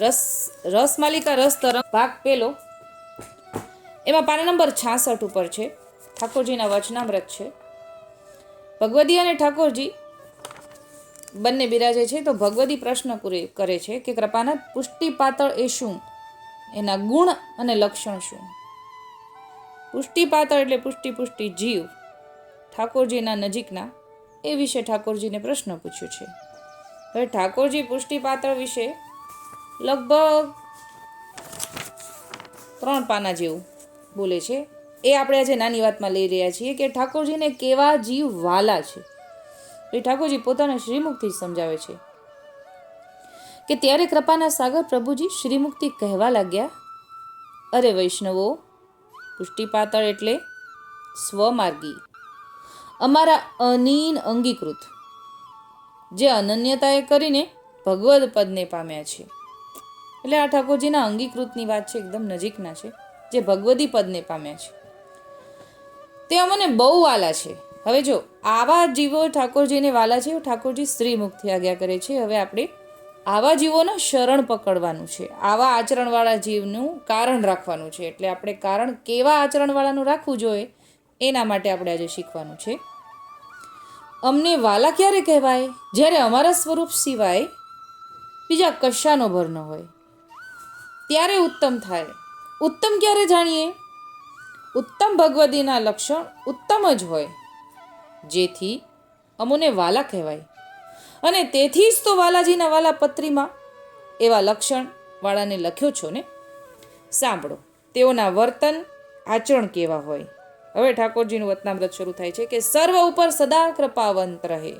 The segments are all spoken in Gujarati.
રસ, રસમાલિકા રસ તરંગ ભાગ પેલો. એમાં પાના નંબર છાસઠ ઉપર છે. ઠાકોરજીના વચનામૃત છે. ભગવદી અને ઠાકોરજી બંને બિરાજે છે. તો ભગવદી પ્રશ્ન કરે છે કે કૃપાના પુષ્ટિ પાતળ એ શું? એના ગુણ અને લક્ષણ શું? પુષ્ટિ પાતળ એટલે પુષ્ટિ પુષ્ટિ જીવ. ઠાકોરજીના નજીકના. એ વિશે ઠાકોરજીને પ્રશ્ન પૂછ્યો છે. હવે ઠાકોરજી પુષ્ટિ પાતળ વિશે લગભગ ત્રણ પાના જેવું બોલે છે. એ આપણે આજે નાની વાતમાં લઈ રહ્યા છીએ કે ઠાકોરજીને કેવા જીવ વાલા છે. એ ઠાકોરજી પોતાના શ્રીમુખથી સમજાવે છે કે ત્યારે કૃપાના સાગર પ્રભુજી શ્રીમુક્તિ કહેવા લાગ્યા, અરે વૈષ્ણવો પુષ્ટિ પાતળ એટલે સ્વમાર્ગી. અમારા અનીન અંગીકૃત, જે અનન્યતાએ કરીને ભગવદ પદને પામ્યા છે. એટલે આ ઠાકોરજીના અંગીકૃતની વાત છે, એકદમ નજીકના છે, જે ભગવદી પદને પામ્યા છે. તે અમને બહુ વાલા છે. હવે જો, આવા જીવો ઠાકોરજીને વાલા છે ઠાકોરજી સ્ત્રી મુક્તિ આજ્ઞા કરે છે, હવે આપણે આવા જીવોના શરણ પકડવાનું છે. આવા આચરણવાળા જીવનું કારણ રાખવાનું છે. એટલે આપણે કારણ કેવા આચરણવાળાનું રાખવું જોઈએ, એના માટે આપણે આજે શીખવાનું છે. અમને વાલા ક્યારે કહેવાય? જ્યારે અમારા સ્વરૂપ સિવાય બીજા કશાનો ભર ન હોય. ત્યારે ઉત્તમ થાય. ઉત્તમ ક્યારે જાણીએ? ઉત્તમ ભગવદીના લક્ષણ ઉત્તમ જ હોય. જેથી અમોને વાલા કહેવાય. અને તેથી જ તો વાલાજીના વાલા પત્રીમાં એવા લક્ષણ વાળાને લખ્યો છો ને? સાંભળો. તેઓના વર્તન આચરણ કેવા હોય. હવે ઠાકોરજીનું વતનામૃત શરૂ થાય છે કે, સર્વ ઉપર સદા કૃપાવંત રહે.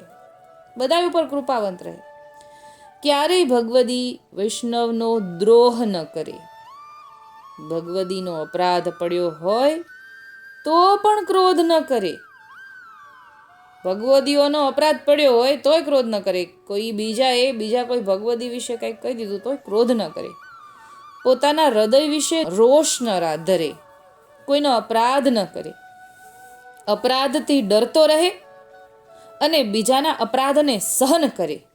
બધા ઉપર કૃપાવંત રહે. ક્યારેય ભગવદી વૈષ્ણવનો દ્રોહ ન કરે. ભગવદીનો અપરાધ પડ્યો હોય તો પણ ક્રોધ ન કરે. ભગવદીઓનો અપરાધ પડ્યો હોય તોય ક્રોધ ન કરે. કોઈ બીજા એ બીજા કોઈ ભગવદી વિશે કંઈક કહી દીધું તોય ક્રોધ ન કરે. પોતાના હૃદય વિશે રોષ ન ધરે. કોઈનો અપરાધ ન કરે. અપરાધથી ડરતો રહે અને બીજાના અપરાધને સહન કરે.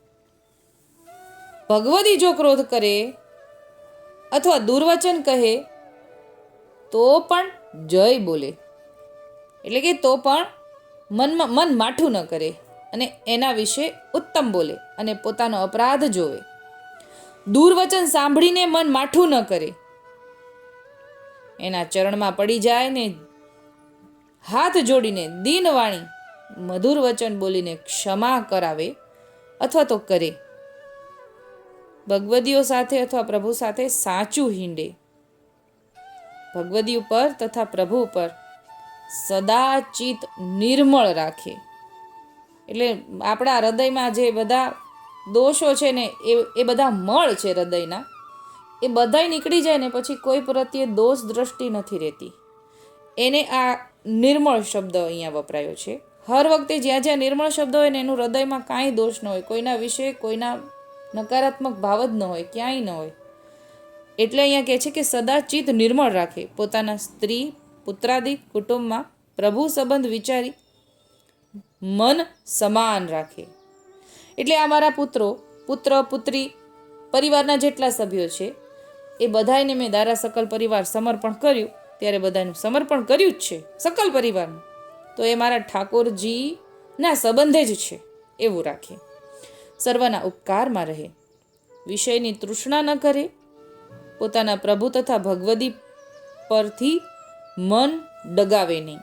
ભગવદી જો ક્રોધ કરે અથવા દુર્વચન કહે, તો પણ જય બોલે. એટલે કે તો પણ મનમાં, મન માઠું ન કરે અને એના વિશે ઉત્તમ બોલે અને પોતાનો અપરાધ જોવે. દુર્વચન સાંભળીને મન માઠું ન કરે. એના ચરણમાં પડી જાય ને હાથ જોડીને દીનવાણી મધુર વચન બોલીને ક્ષમા કરાવે અથવા તો કરે. ભગવદીઓ સાથે અથવા પ્રભુ સાથે સાચું હિંડે. ભગવદી ઉપર તથા પ્રભુ ઉપર સદા ચિત્ત નિર્મળ રાખે. એટલે આપણા હૃદયમાં જે બધા દોષો છે ને, એ એ બધા મળ છે હૃદયના, એ બધાય નીકળી જાય ને પછી કોઈ પ્રત્યે દોષ દ્રષ્ટિ નથી રહેતી. એને આ નિર્મળ શબ્દ અહીંયા વપરાયો છે. હર વખતે જ્યાં જ્યાં નિર્મળ શબ્દ હોય ને, એનું હૃદયમાં કાંઈ દોષ ન હોય. કોઈના વિશે, કોઈના નકારાત્મક ભાવ જ ન હોય, ક્યાંય ન હોય. એટલે અહીંયા કહે છે કે સદા ચિત્ત નિર્મળ રાખે. પોતાના સ્ત્રી, પુત્રાદિ, કુટુંબમાં પ્રભુ સંબંધ વિચારી મન સમાન રાખે. એટલે આ મારા પુત્રો, પુત્ર, પુત્રી, પરિવારના જેટલા સભ્યો છે, એ બધાને મેં દારા સકલ પરિવાર સમર્પણ કર્યું. ત્યારે બધાનું સમર્પણ કર્યું જ છે, સકલ પરિવારનું. તો એ મારા ઠાકોરજીના સંબંધે જ છે, એવું રાખે. સર્વના ઉપકારમાં રહે. વિષયની તૃષ્ણા ન કરે. પોતાના પ્રભુ તથા ભગવદી પરથી મન ડગાવે નહીં.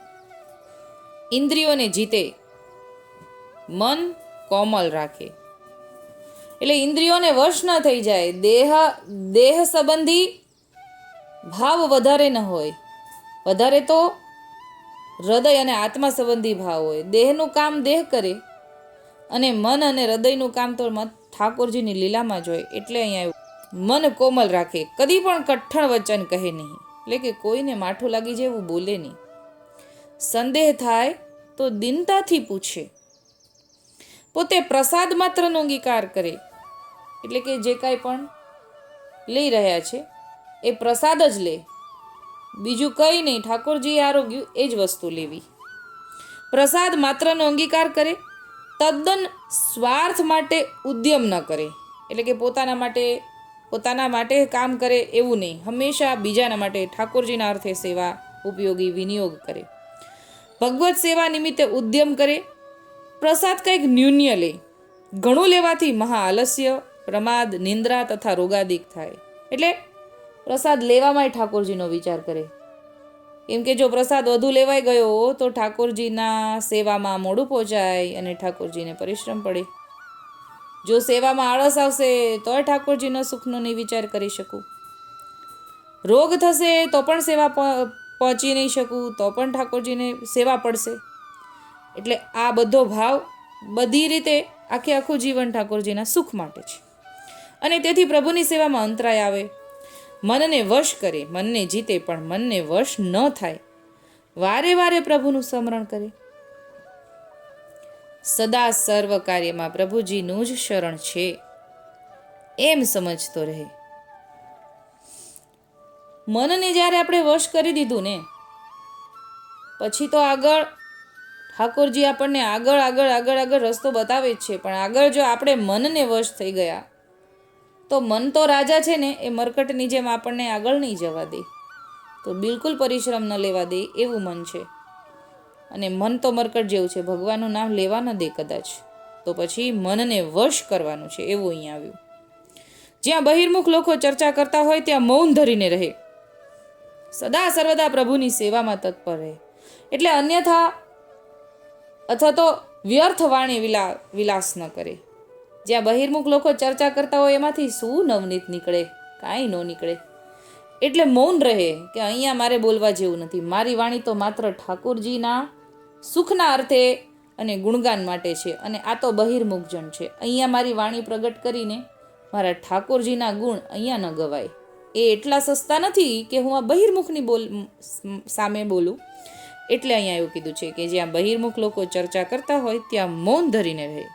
ઇન્દ્રિયોને જીતે. મન કોમલ રાખે. એટલે ઇન્દ્રિયોને વશ ન થઈ જાય. દેહ દેહ સંબંધી ભાવ વધારે ન હોય. વધારે તો હૃદય અને આત્મા સંબંધી ભાવ હોય. દેહનું કામ દેહ કરે. અને મન અને હૃદયનું કામ તો મત ઠાકોરજીની લીલામાં જ હોય, એટલે અહીંયા મન કોમલ રાખે, કદી પણ કઠણ વચન કહે નહીં, એટલે કે કોઈને માઠું લાગી જાય એવું બોલે નહીં. સંદેહ થાય તો દિનતાથી પૂછે. પોતે પ્રસાદ માત્રનો અંગીકાર કરે, એટલે કે જે કાંઈ પણ લઈ રહ્યા છે, એ પ્રસાદ જ લે. બીજું કંઈ નહીં, ઠાકોરજીએ આરોગ્યું એ જ વસ્તુ લેવી. પ્રસાદ માત્રનો અંગીકાર કરે તદ્દન સ્વાર્થ માટે ઉદ્યમ ન કરે. એટલે કે પોતાના માટે પોતાના માટે કામ કરે એવું નહીં. હંમેશા બીજાના માટે ઠાકોરજીના અર્થે સેવા ઉપયોગી વિનિયોગ કરે. ભગવત સેવા નિમિત્તે ઉદ્યમ કરે. પ્રસાદ કંઈક ન્યૂન્ય લે. ઘણું લેવાથી મહા આલસ્ય, પ્રમાદ, નિંદ્રા તથા રોગાદિક થાય. એટલે પ્રસાદ લેવામાંય ઠાકોરજીનો વિચાર કરે. કેમ કે જો પ્રસાદ વધુ લેવાઈ ગયો તો ઠાકોરજીના સેવામાં મોડું પહોંચાય અને ઠાકોરજીને પરિશ્રમ પડે. જો સેવામાં આળસ આવશે, તોય ઠાકોરજીનો સુખનો નહીં વિચાર કરી શકું. રોગ થશે તો પણ સેવા પહોંચી નહીં શકું, તો પણ ઠાકોરજીને સેવા પડશે. એટલે આ બધો ભાવ બધી રીતે આખે આખું જીવન ઠાકોરજીના સુખ માટે છે. અને તેથી પ્રભુની સેવામાં અંતરાય આવે. મનને વશ કરે, મનને જીતે પણ મનને વશ ન થાય. વારે વારે પ્રભુનું સ્મરણ કરે. સદા સર્વ કાર્યમાં પ્રભુજીનું જ શરણ છે. એમ સમજતો રહે. મનને જ્યારે આપણે વશ કરી દીધું ને, પછી તો આગળ ઠાકોરજી આપણને આગળ આગળ આગળ આગળ રસ્તો બતાવે જ છે, પણ આગળ જો આપણે મનને વશ થઈ ગયા તો મન તો રાજા છે ને, એ મરકટની જેમ આપણને આગળ નહીં જવા દે. તો બિલકુલ પરિશ્રમ ન લેવા દે એવું મન છે. અને મન તો મરકટ જેવું છે, ભગવાનનું નામ લેવા ન દે કદાચ. તો પછી મનને વશ કરવાનું છે એવું અહીંયા આવ્યું. જ્યાં બહિર્મુખ લોકો ચર્ચા કરતા હોય, ત્યાં મૌન ધરીને રહે. સદા સર્વદા પ્રભુની સેવામાં તત્પર રહે. એટલે અન્યથા અથવા તો વ્યર્થ વાણી વિલા, વિલાસ ન કરે. જ્યાં બહિર્મુખ લોકો ચર્ચા કરતા હોય એમાંથી શું નવનીત નીકળે? કાંઈ ન નીકળે. એટલે મૌન રહે કે અહીંયા મારે બોલવા જેવું નથી. મારી વાણી તો માત્ર ઠાકોરજીના સુખના અર્થે અને ગુણગાન માટે છે. અને આ તો બહિર્મુખજન છે. અહીંયા મારી વાણી પ્રગટ કરીને મારા ઠાકોરજીના ગુણ અહીંયા ન ગવાય. એ એટલા સસ્તા નથી કે હું આ બહિર્મુખની બોલ સામે બોલું. એટલે અહીંયા એવું કીધું છે કે જ્યાં બહિર્મુખ લોકો ચર્ચા કરતા હોય, ત્યાં મૌન ધરીને રહે.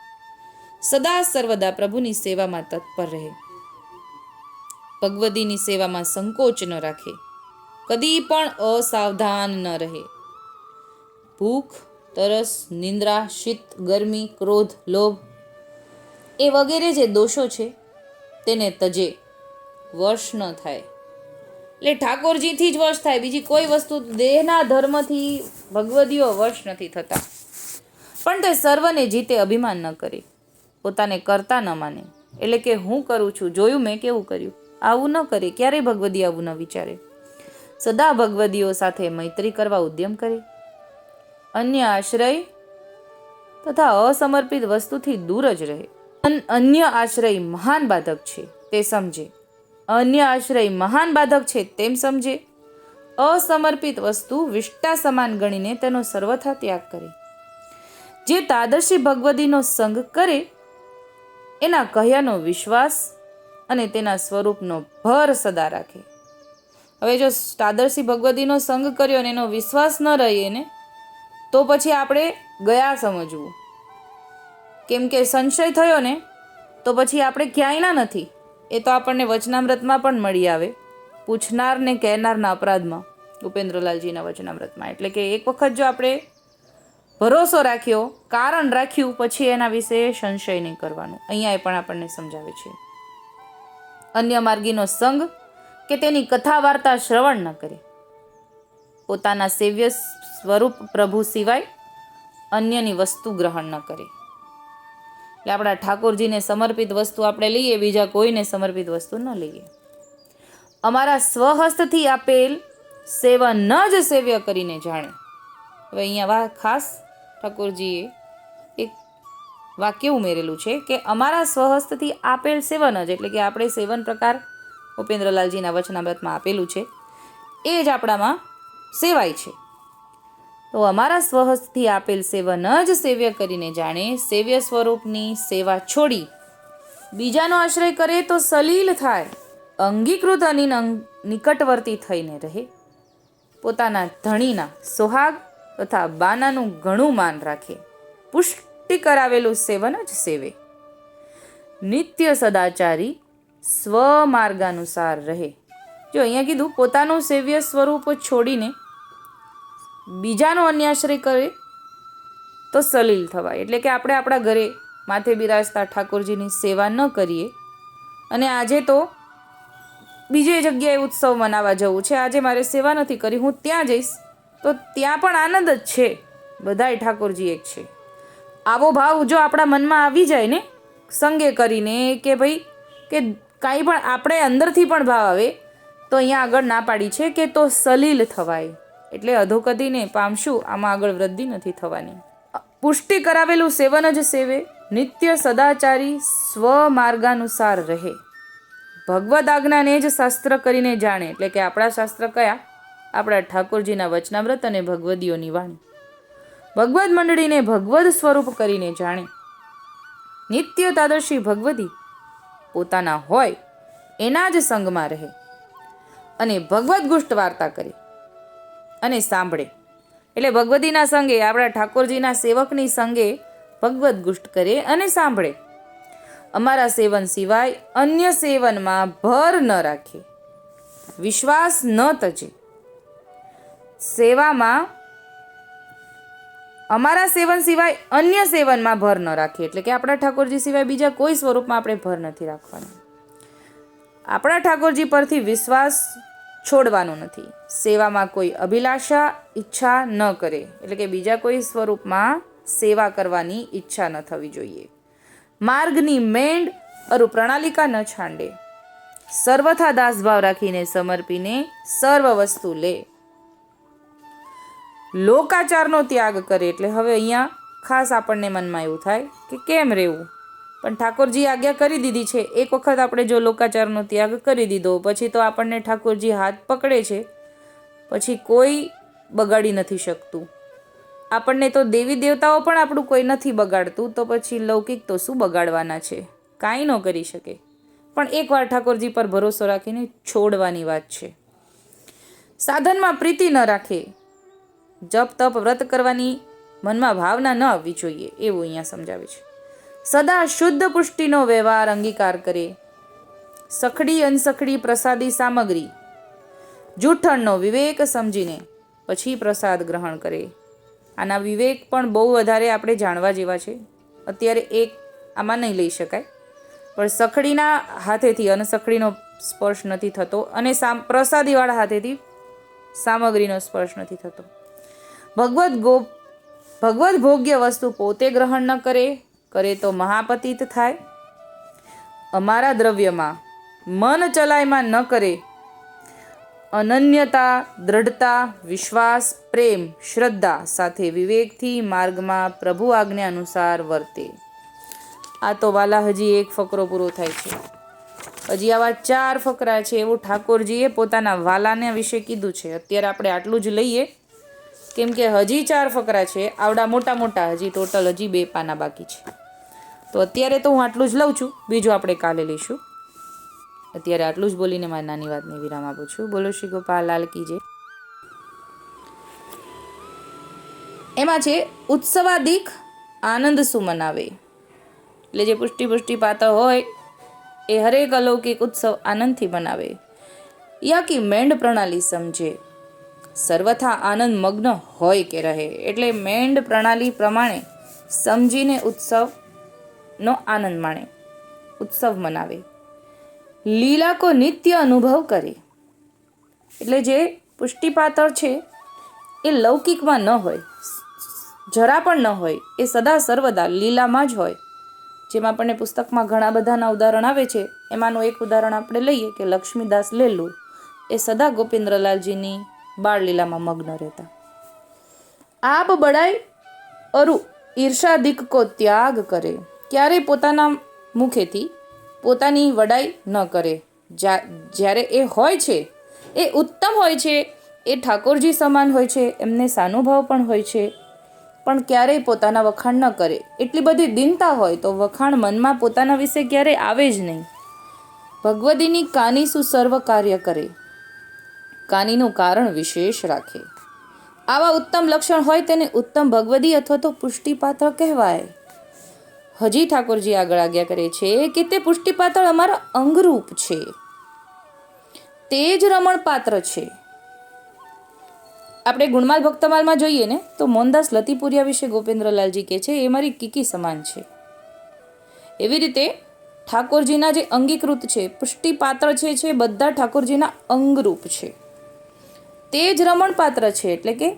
સદા સર્વદા પ્રભુની સેવામાં તત્પર રહે. ભગવદીની સેવામાં સંકોચ ન રાખે. કદી પણ અસાવધાન ન રહે. ભૂખ, તરસ, નિંદ્રા, શીત, ગરમી, ક્રોધ, લોભ એ વગેરે જે દોષો છે, તેને તજે. વશ ન થાય. એટલે ઠાકોરજીથી જ વશ થાય. બીજી કોઈ વસ્તુ દેહના ધર્મથી ભગવદીઓ વશ નથી થતા. પણ તે સર્વને જીતે અભિમાન ન કરે. પોતાને કરતા ન માને. એટલે કે હું કરું છું, જોયું મેં કેવું કર્યું. આવું ન કરે, ક્યારેય ભગવદી આવું ન વિચારે. સદા ભગવદીઓ સાથે મૈત્રી કરવા ઉદ્યમ કરે. અન્ય આશ્રય તથા અસમર્પિત વસ્તુથી દૂર જ રહે. અન- અન્ય આશ્રય મહાન બાધક છે, તે સમજે. અન્ય આશ્રય મહાન બાધક છે, તેમ સમજે. અસમર્પિત વસ્તુ વિષ્ટા સમાન ગણીને તેનો સર્વથા ત્યાગ કરે. જે તાદર્શી ભગવદીનો સંગ કરે એના કહ્યાનો વિશ્વાસ અને તેના સ્વરૂપનો ભર સદા રાખે. હવે જો તાદર્શી ભગવતીનો સંગ કર્યો અને એનો વિશ્વાસ ન રહીએ ને તો પછી આપણે ગયા સમજવું. કેમ કે સંશય થયો ને, તો પછી આપણે ક્યાંયના નથી. એ તો આપણને વચનામૃતમાં પણ મળી આવે. પૂછનાર ને કહેનારના અપરાધમાં, ઉપેન્દ્રલાલજીના વચનામૃતમાં. એટલે કે એક વખત જો આપણે ભરોસો રાખ્યો, કારણ રાખ્યું, પછી એના વિશે સંશય નહીં કરવાનું. અહીંયા પણ આપણને સમજાવે છે. અન્ય માર્ગીનો સંગ કે તેની કથા વાર્તા શ્રવણ ન કરે. પોતાના સેવ્ય સ્વરૂપ પ્રભુ સિવાય અન્યની વસ્તુ ગ્રહણ ન કરે. એટલે આપણા ઠાકોરજીને સમર્પિત વસ્તુ આપણે લઈએ, બીજા કોઈને સમર્પિત વસ્તુ ન લઈએ. અમારા સ્વહસ્તથી આપેલ સેવા ન જ સેવ્ય કરીને જાણે. હવે અહીંયા વા ખાસ ઠાકોરજીએ એક વાક્ય ઉમેરેલું છે કે અમારા સ્વહસ્તથી આપેલ સેવન જ એટલે કે આપણે સેવન પ્રકાર ઉપેન્દ્રલાલજીના વચનામૃતમાં આપેલું છે, એ જ આપણામાં સેવાય છે. તો અમારા સ્વહસ્તથી આપેલ સેવન જ સેવ્ય કરીને જાણે સેવ્ય સ્વરૂપની સેવા છોડી બીજાનો આશ્રય કરે તો સલીલ થાય, અંગીકૃત અને નિકટવર્તી થઈને રહે. પોતાના ધણીના સોહાગ તથા બાનાનું ઘણું માન રાખે. પુષ્ટિ કરાવેલું સેવન જ સેવે. નિત્ય સદાચારી સ્વમાર્ગાનુસાર રહે. જો અહીંયા કીધું, પોતાનું સેવ્ય સ્વરૂપ છોડીને બીજાનો અન્યાશ્રય કરે, તો સલીલ થવાય. એટલે કે આપણે આપણા ઘરે માથે બિરાજતા ઠાકોરજીની સેવા ન કરીએ. અને આજે તો બીજી જગ્યાએ ઉત્સવ મનાવવા જવું છે. આજે મારે સેવા નથી કરી, હું ત્યાં જઈશ. તો ત્યાં પણ આનંદ જ છે. બધાય ઠાકોરજી એક છે. આવો ભાવ જો આપણા મનમાં આવી જાય ને, સંગે કરીને કે ભાઈ, કે કાંઈ પણ આપણે અંદરથી પણ ભાવ આવે, તો અહીંયા આગળ ના પાડી છે કે તો સલીલ થવાય. એટલે અધોકદીને પામશું, આમાં આગળ વૃદ્ધિ નથી થવાની. પુષ્ટિ કરાવેલું સેવન જ સેવે, નિત્ય સદાચારી સ્વમાર્ગાનુસાર રહે. ભગવદ આજ્ઞાને જ શાસ્ત્ર કરીને જાણે, એટલે કે આપણા શાસ્ત્ર કયા? આપણા ઠાકોરજીના વચનાવ્રત અને ભગવદીઓની વાણી. ભગવદ મંડળીને ભગવદ સ્વરૂપ કરીને જાણે. નિત્ય તાદર્શી ભગવદી પોતાના હોય એના જ સંગમાં રહે અને ભગવદ ગુષ્ટ વાર્તા કરે અને સાંભળે. એટલે ભગવદીના સંગે, આપણા ઠાકોરજીના સેવકની સંગે ભગવદ ગુષ્ટ કરે અને સાંભળે. અમારા સેવન સિવાય અન્ય સેવનમાં ભર ન રાખે. વિશ્વાસ ન તજે. સેવામાં, અમારા સેવન સિવાય અન્ય સેવનમાં ભર ન રાખીએ. એટલે કે આપણા ઠાકોરજી સિવાય બીજા કોઈ સ્વરૂપમાં આપણે ભર નથી રાખવાનો. આપણા ઠાકોરજી પરથી વિશ્વાસ છોડવાનો નથી. સેવામાં કોઈ અભિલાષા, ઈચ્છા ન કરે. એટલે કે બીજા કોઈ સ્વરૂપમાં સેવા કરવાની ઈચ્છા ન થવી જોઈએ. માર્ગની મેંડ અરુ પ્રણાલિકા ન છાંડે. સર્વથા દાસભાવ રાખીને, સમર્પીને, સર્વ વસ્તુ લે. લોકાચારનો ત્યાગ કરે એટલે હવે અહીંયા ખાસ આપણને મનમાં એવું થાય કે કેમ રહેવું? પણ ઠાકોરજી આજ્ઞા કરી દીધી છે. એક વખત આપણે જો લોકાચારનો ત્યાગ કરી દીધો, પછી તો આપણને ઠાકોરજી હાથ પકડે છે. પછી કોઈ બગાડી નથી શકતું. આપણને તો દેવી દેવતાઓ પણ આપણું કોઈ નથી બગાડતું, તો પછી લૌકિક તો શું બગાડવાના છે? કાંઈ ન કરી શકે. પણ એકવાર ઠાકોરજી પર ભરોસો રાખીને છોડવાની વાત છે. સાધનમાં પ્રીતિ ન રાખે. જપ તપ વ્રત કરવાની મનમાં ભાવના ન આવવી જોઈએ, એવું અહીંયા સમજાવે છે. સદા શુદ્ધ પુષ્ટિનો વ્યવહાર અંગીકાર કરે. સખડી અનસખડી પ્રસાદી સામગ્રી. જૂઠણનો વિવેક સમજીને પછી પ્રસાદ ગ્રહણ કરે. આના વિવેક પણ બહુ વધારે આપણે જાણવા જેવા છે. અત્યારે એક આમાં નહીં લઈ શકાય. પણ સખડીના હાથેથી, અનસખડીનો સ્પર્શ નથી થતો અને સામ, પ્રસાદીવાળા હાથેથી સામગ્રીનો સ્પર્શ નથી થતો. ભગવદ ગો ભગવદ ભોગ્ય વસ્તુ પોતે ગ્રહણ ન કરે કરે તો મહાપતિત થાય. અમારા દ્રવ્યમાં મન ચલાયમાં ન કરે. અનન્યતા, દ્રઢતા, વિશ્વાસ, પ્રેમ, શ્રદ્ધા સાથે વિવેકથી માર્ગમાં પ્રભુ આજ્ઞા અનુસાર વર્તે. આ તો વાલા હજી એક ફકરો પૂરો થાય છે. હજી આવા ચાર ફકરા છે એવું ઠાકોરજીએ પોતાના વાલાને વિશે કીધું છે. અત્યારે આપણે આટલું જ લઈએ. કેમ કે હજી ચાર ફકરા છે, આવડા મોટા મોટા હજી ટોટલ હજી બે પાના બાકી છે. તો અત્યારે તો હું આટલું જ લઉં છું, બીજું આપણે કાલે લઈશું. અત્યારે આટલું જ બોલીને મારી નાની વાતને વિરામ આપું છું. બોલો શ્રી ગોપાલ, લાલ કીજે એમાં છે ઉત્સવાદિક આનંદ શું મનાવે? એટલે જે પુષ્ટિ પુષ્ટિ પાત્ર હોય, એ હરેક અલૌકિક ઉત્સવ આનંદથી મનાવે. યા કે મેંડ પ્રણાલી સમજે? સર્વથા આનંદ મગ્ન હોય કે રહે એટલે મેંડ પ્રણાલી પ્રમાણે સમજીને ઉત્સવનો આનંદ માણે, ઉત્સવ મનાવે. લીલા કો નિત્ય અનુભવ કરે. એટલે જે પુષ્ટિપાત્ર છે, એ લૌકિકમાં ન હોય, જરા પણ ન હોય, એ સદા સર્વદા લીલામાં જ હોય. જેમ આપણને પુસ્તકમાં ઘણા બધાના ઉદાહરણ આવે છે, એમાંનું એક ઉદાહરણ આપણે લઈએ કે લક્ષ્મીદાસ લેલું એ સદા ગોપેન્દ્રલાલજીની બાળલીલામાં મગ્ન રહેતા. આપ બળાય અરુ ઈર્ષાદિક કો ત્યાગ કરે. ક્યારેય પોતાના મુખેથી પોતાની વડાઈ ન કરે. જ્યારે એ હોય છે, એ ઉત્તમ હોય છે, એ ઠાકોરજી સમાન હોય છે, એમને સાનુભાવ પણ હોય છે. પણ ક્યારેય પોતાના વખાણ ન કરે. એટલી બધી દિનતા હોય તો વખાણ મનમાં પોતાના વિશે ક્યારેય આવે જ નહીં. ભગવદીની કાની સુસર્વ કાર્ય કરે. કાનીનું કારણ વિશેષ રાખે. આવા ઉત્તમ લક્ષણ હોય તેને ઉત્તમ ભગવદી અથવા તો પુષ્ટિપાત્ર કહેવાય. હજી ઠાકોરજી આગળ આજ્ઞા કરે છે કે તે પુષ્ટિપાત્ર અમારા અંગરૂપ છે. તે જ રમણ પાત્ર છે. આપણે ગુણમાલ ભક્તમાલમાં જોઈએ ને, તો મોહનદાસ લતીપુરિયા વિશે ગોપેન્દ્રલાલજી કહે છે, એ મારી કીકી સમાન છે. એવી રીતે ઠાકોરજીના જે અંગીકૃત છે, પુષ્ટિપાત્ર છે છે બધા ઠાકોરજીના અંગરૂપ છે. તે જ રમણપાત્ર છે એટલે કે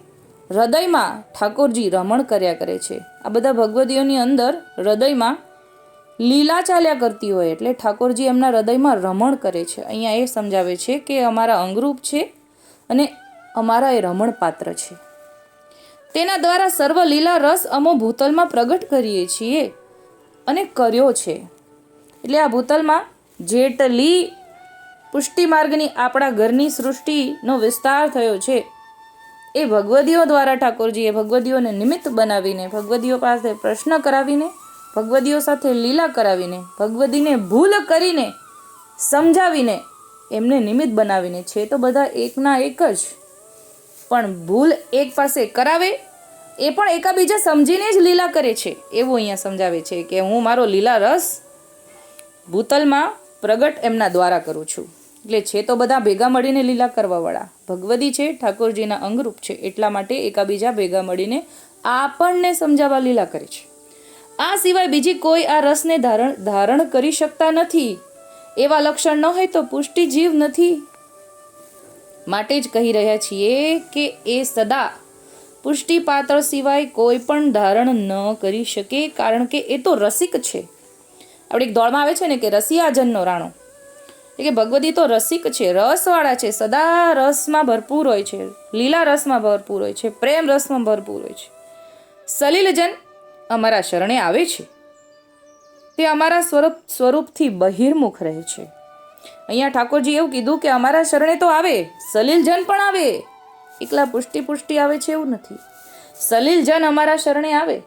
હૃદયમાં ઠાકોરજી રમણ કર્યા કરે છે. આ બધા ભગવદીઓની અંદર હૃદયમાં લીલા ચાલ્યા કરતી હોય એટલે ઠાકોરજી એમના હૃદયમાં રમણ કરે છે. અહીંયા એ સમજાવે છે કે અમારા અંગરૂપ છે અને અમારા એ રમણપાત્ર છે. તેના દ્વારા સર્વ લીલા રસ અમો ભૂતલમાં પ્રગટ કરીએ છીએ અને કર્યો છે. એટલે આ ભૂતલમાં જેટલી પુષ્ટિ માર્ગની આપણા ઘરની સૃષ્ટિનો વિસ્તાર થયો છે. એ ભગવદીઓ દ્વારા ઠાકોરજીએ ભગવદીઓને નિમિત્ત બનાવીને, ભગવદીઓ પાસે પ્રશ્ન કરાવીને, ભગવદીઓ સાથે લીલા કરાવીને, ભગવદીને ભૂલ કરીને સમજાવીને એમને નિમિત્ત બનાવીને છે તો બધા એકના એક જ. પણ ભૂલ એક પાસે કરાવે, એ પણ એકાબીજા સમજીને જ લીલા કરે છે. એવું અહીંયા સમજાવે છે કે હું મારો લીલા રસ ભૂતલમાં પ્રગટ એમના દ્વારા કરું છું. એટલે છે તો બધા ભેગા મળીને લીલા કરવાવાળા. ભગવદી છે, ઠાકોરજીના અંગરૂપ છે, એટલા માટે એકાબીજા ભેગા મળીને આપણને સમજાવવા લીલા કરે છે. આ સિવાય બીજી કોઈ આ રસને ધારણ ધારણ કરી શકતા નથી. એવા લક્ષણ ન હોય તો પુષ્ટિ જીવ નથી. માટે જ કહી રહ્યા છીએ કે એ સદા પુષ્ટિ પાત્ર સિવાય કોઈ પણ ધારણ ન કરી શકે, કારણ કે એ તો રસિક છે. આપણે એક દોડમાં આવે છે ને કે રસિયાજનનો રાણો. એટલે કે ભગવતી તો રસિક છે, રસવાળા છે, સદા રસમાં ભરપૂર હોય છે, લીલા રસમાં ભરપૂર હોય છે, પ્રેમ રસમાં ભરપૂર હોય છે. સલીલજન અમારા શરણે આવે છે. તે અમારા સ્વરૂપ, સ્વરૂપથી બહિર્મુખ રહે છે. અહીંયા ઠાકોરજી એવું કીધું કે અમારા શરણે તો આવે, સલીલજન પણ આવે. એકલા પુષ્ટિ પુષ્ટિ આવે છે એવું નથી. સલીલજન અમારા શરણે આવે.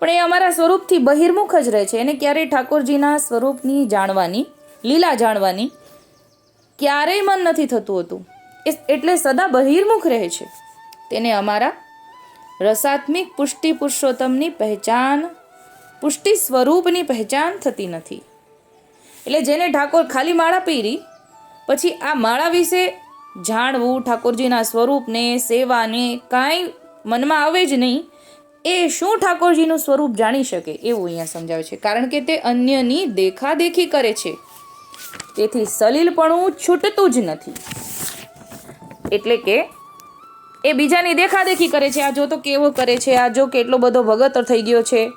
પણ એ અમારા સ્વરૂપથી બહિર્મુખ જ રહે છે. એને ક્યારેય ઠાકોરજીના સ્વરૂપની જાણવાની, લીલા જાણવાની ક્યારેય મન નથી થતું હતું. એ એટલે સદા બહિર્મુખ રહે છે. તેને અમારા રસાત્મિક પુષ્ટિ પુરુષોત્તમની પહેચાન, પુષ્ટિ સ્વરૂપની પહેચાન થતી નથી. એટલે જેને ઠાકોર ખાલી માળા પહેરી, પછી આ માળા વિશે જાણવું, ઠાકોરજીના સ્વરૂપને, સેવાને કાંઈ મનમાં આવે જ નહીં. એ શું ઠાકોરજીનું સ્વરૂપ જાણી શકે એવું અહીંયા સમજાવે છે. કારણ કે તે અન્યની દેખાદેખી કરે છે. તેથી સલીલપણું છૂટતું જ નથી. એટલે કે એ બીજાની દેખાદેખી કરે છે. આ જો તો કેવો કરે છે? આ જો કેટલો બધો ભગત થઈ ગયો છે?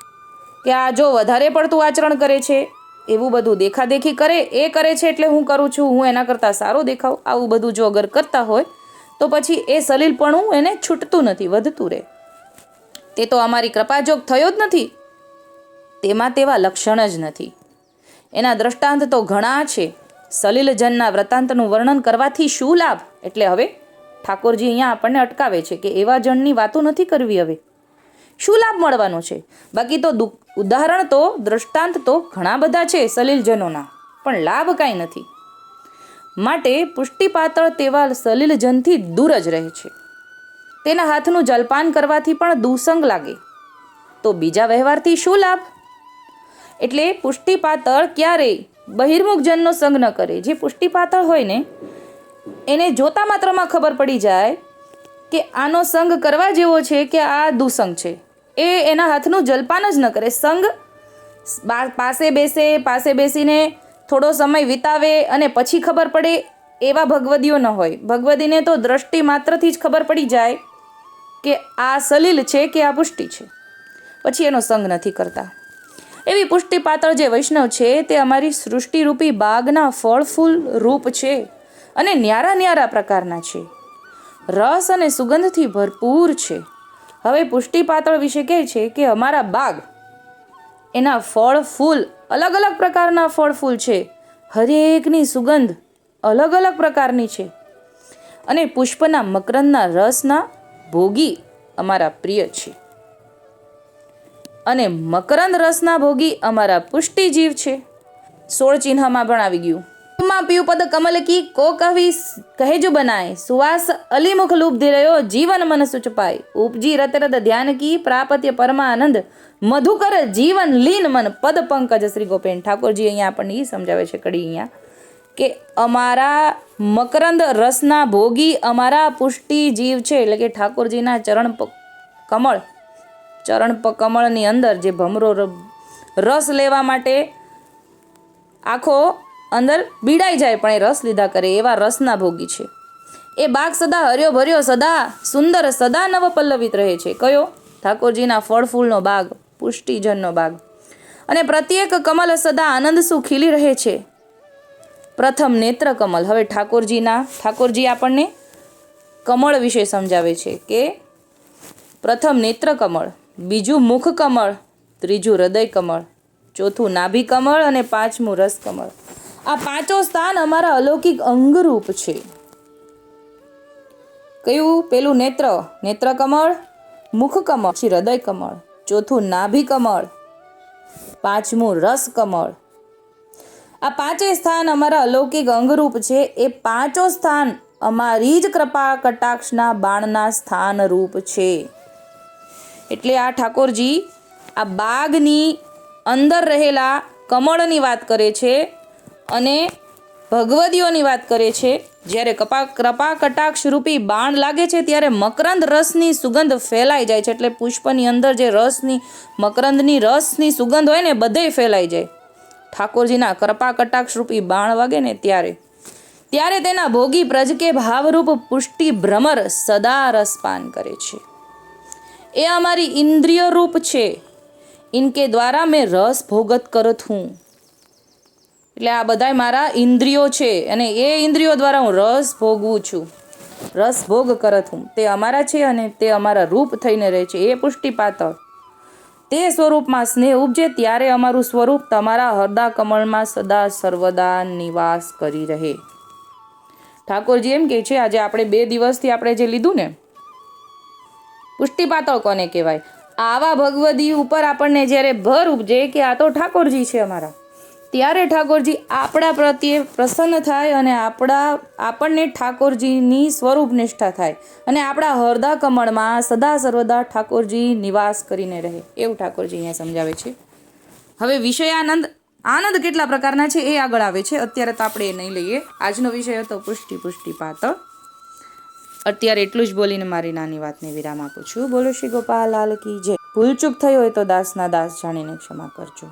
કે આ જો વધારે પડતું આચરણ કરે છે? એવું બધું દેખાદેખી કરે? એ કરે છે એટલે હું કરું છું? હું એના કરતાં સારો દેખાવ? આવું બધું જો અગર કરતા હોય, તો પછી એ સલીલપણું એને છૂટતું નથી, વધતું રહે. તે તો અમારી કૃપાજોગ થયો જ નથી. તેમાં તેવા લક્ષણ જ નથી. એના દ્રષ્ટાંત તો ઘણા છે. સલીલજનના વ્રતાંતનું વર્ણન કરવાથી શું લાભ? એટલે હવે ઠાકોરજી અહીંયા આપણને અટકાવે છે કે એવા જણની વાતો નથી કરવી હવે. શું લાભ મળવાનો છે? બાકી તો ઉદાહરણ તો, દ્રષ્ટાંત તો ઘણા બધા છે સલીલજનોના, પણ લાભ કાંઈ નથી. માટે પુષ્ટિપાત્ર તેવા સલીલજનથી દૂર જ રહે છે. તેના હાથનું જલપાન કરવાથી પણ દુસંગ લાગે. તો બીજા વ્યવહારથી શું લાભ? એટલે પુષ્ટિપાતળ ક્યારેય બહિર્મુખજનનો સંગ ન કરે. જે પુષ્ટિપાતળ હોય ને, એને જોતા માત્રમાં ખબર પડી જાય કે આનો સંગ કરવા જેવો છે કે આ દુસંગ છે. એ એના હાથનું જલપાન જ ન કરે. સંગ પાસે બેસે, પાસે બેસીને થોડો સમય વિતાવે અને પછી ખબર પડે એવા ભગવદીઓ ન હોય. ભગવદીને તો દ્રષ્ટિ માત્રથી જ ખબર પડી જાય કે આ સલીલ છે કે આ પુષ્ટિ છે? પછી એનો સંગ નથી કરતા. એવી પુષ્ટિ પાત્ર જે વૈષ્ણવ છે, તે અમારી સૃષ્ટિરૂપી બાગના ફળ ફૂલ રૂપ છે અને ન્યારા ન્યારા પ્રકારના છે. રસ અને સુગંધથી ભરપૂર છે. હવે પુષ્ટિ પાતળ વિશે કહે છે કે અમારા બાગ એના ફળ ફૂલ અલગ અલગ પ્રકારના ફળ ફૂલ છે. હરેકની સુગંધ અલગ અલગ પ્રકારની છે. અને પુષ્પના મકરંદના રસના ભોગી અમારા પ્રિય છે. અને મકરંદ રસના ભોગી અમારા પુષ્ટિ જીવ છે. સોળ ચિહ્નમાં પણ આવી ગયું. માં પીયું પદ કમલ કી કો કવિ કહેજો બનાય. સુવાસ અલીમુખ લુબ્ધ રહ્યો, જીવન મન સુચપાય ઉપજી રતરદ રત ધ્યાન કી પ્રાપત્ય પરમાનંદ. મધુકર જીવન લીન મન પદ પંકજ શ્રી ગોપેન ઠાકોરજી અહીંયા આપણને એ સમજાવે છે કડી અહીંયા. કે અમારા મકરંદ રસના ભોગી અમારા પુષ્ટિ જીવ છે. એટલે કે ઠાકોરજીના ચરણ કમળ, ચરણ કમળની અંદર જે ભમરો રસ લેવા માટે આખો અંદર બીડાઈ જાય પણ એ રસ લીધા કરે એવા રસના ભોગી છે. એ બાગ સદા હર્યો ભર્યો સદા, સુંદર સદા નવ પલ્લવિત રહે છે. કયો? ઠાકોરજીના ફળ ફૂલનો બાગ, પુષ્ટિજનનો બાગ. અને પ્રત્યેક કમલ સદા આનંદ શું ખીલી રહે છે. પ્રથમ નેત્ર કમલ. હવે ઠાકોરજીના, ઠાકોરજી આપણને કમળ વિશે સમજાવે છે કે પ્રથમ નેત્ર કમળ, બીજું મુખ કમળ, ત્રીજું હૃદય કમળ, ચોથું નાભી કમળ અને પાંચમું રસ કમળ. આ પાંચો સ્થાન અમારા અલૌકિક અંગરૂપ છે. કયું? પેલું નેત્ર. નેત્ર કમળ, મુખ કમળ, પછી હૃદય કમળ, ચોથું નાભી કમળ, પાંચમું રસ કમળ આ પાંચે સ્થાન અમારા અલૌકિક અંગરૂપ છે. એ પાંચો સ્થાન અમારી જ કૃપા કટાક્ષના બાણના સ્થાન રૂપ છે. એટલે આ ઠાકોરજી આ બાગની અંદર રહેલા કમળની વાત કરે છે અને ભગવદીઓની વાત કરે છે. જ્યારે કપા કૃપા કટાક્ષ રૂપી બાણ લાગે છે ત્યારે મકરંદ રસની સુગંધ ફેલાઈ જાય છે. એટલે પુષ્પની અંદર જે રસની, મકરંદની રસની સુગંધ હોય ને, બધે ફેલાઈ જાય. ઠાકોરજીના કૃપા કટાક્ષરૂપી બાણ વાગે ને ત્યારે. ત્યારે તેના ભોગી પ્રજ કે ભાવરૂપ પુષ્ટિ ભ્રમર સદા રસપાન કરે છે. એ અમારી ઇન્દ્રિય રૂપ છે. ઇનકે દ્વારા મેં રસ ભોગત કરત હું. એટલે આ બધાય મારા ઇન્દ્રિયો છે અને એ ઇન્દ્રિયો દ્વારા હું રસ ભોગવું છું. રસ ભોગ કરત હું. તે અમારા છે અને તે અમારા રૂપ થઈને રહે છે. એ પુષ્ટિ પાતળ તે સ્વરૂપમાં સ્નેહ ઉપજે ત્યારે અમારું સ્વરૂપ તમારા હરદા કમળમાં સદા સર્વદા નિવાસ કરી રહે. ઠાકોરજી એમ કહે છે, આજે આપણે બે દિવસથી આપણે જે લીધું ને, પુષ્ટિપાતળ કોને કહેવાય? આવા ભગવદી ઉપર આપણને જ્યારે ભર ઉપજે કે આ તો ઠાકોરજી છે અમારા. ત્યારે ઠાકોરજી આપણા પ્રત્યે પ્રસન્ન થાય અને આપણા, આપણને ઠાકોરજીની સ્વરૂપ નિષ્ઠા થાય અને આપણા હરદા કમળમાં સદા સર્વદા ઠાકોરજી નિવાસ કરીને રહે. એવું ઠાકોરજી અહીંયા સમજાવે છે. હવે વિષયાનંદ, આનંદ કેટલા પ્રકારના છે એ આગળ આવે છે. અત્યારે તો આપણે એ નહીં લઈએ. આજનો વિષય હતો પુષ્ટિ પુષ્ટિ પાતળ અત્યારે એટલું જ બોલીને મારી નાની વાતને વિરામ આપું છું. બોલો શ્રી ગોપાલ લાલ કી જય. ભૂલચૂક થઈ હોય તો દાસના દાસ જાણીને ક્ષમા કરજો.